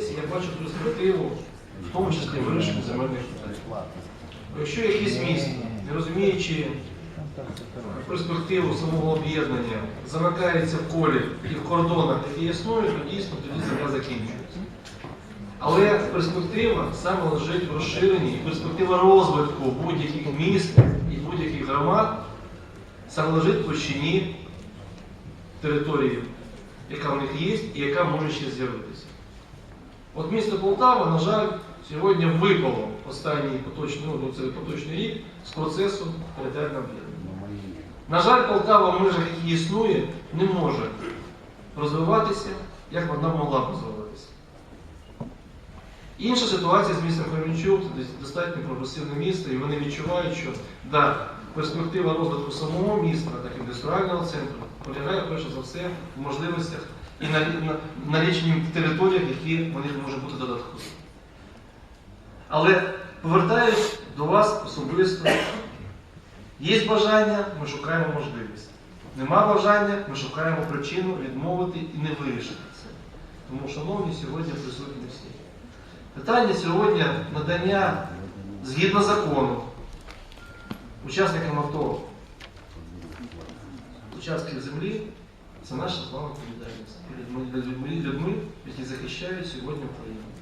процесі я бачу перспективу, в тому числі вирішення земельних питань. Якщо якийсь міст, не розуміючи перспективу самого об'єднання, замикається в колі і в кордонах, які існують, то дійсно тоді земля закінчується. Але перспектива саме лежить в розширенні, і перспектива розвитку будь-яких міст і будь-яких громад саме лежить в площині території, яка в них є і яка може ще з'явитися. От місто Полтава, на жаль, сьогодні випало останній поточний, ну, це поточний рік з процесу територіального об'єднання. На жаль, Полтава в межах, які існує, не може розвиватися, як вона могла б розвиватися. Інша ситуація з містом Кременчук, це достатньо прогресивне місто, і вони відчувають, що да, перспектива розвитку самого міста, так і індустріального центру, полягає перш за все в можливостях і на, на, наліченні територіях, які вони можуть бути додаткові. Але повертаюсь до вас особисто. Є бажання, ми шукаємо можливість. Нема бажання, ми шукаємо причину відмовити і не вирішити це. Тому, шановні, сьогодні присутні всі. Питання сьогодні надання згідно закону учасникам АТО участків землі це наша з вами відповідальність перед людьми, які захищають сьогодні Україну.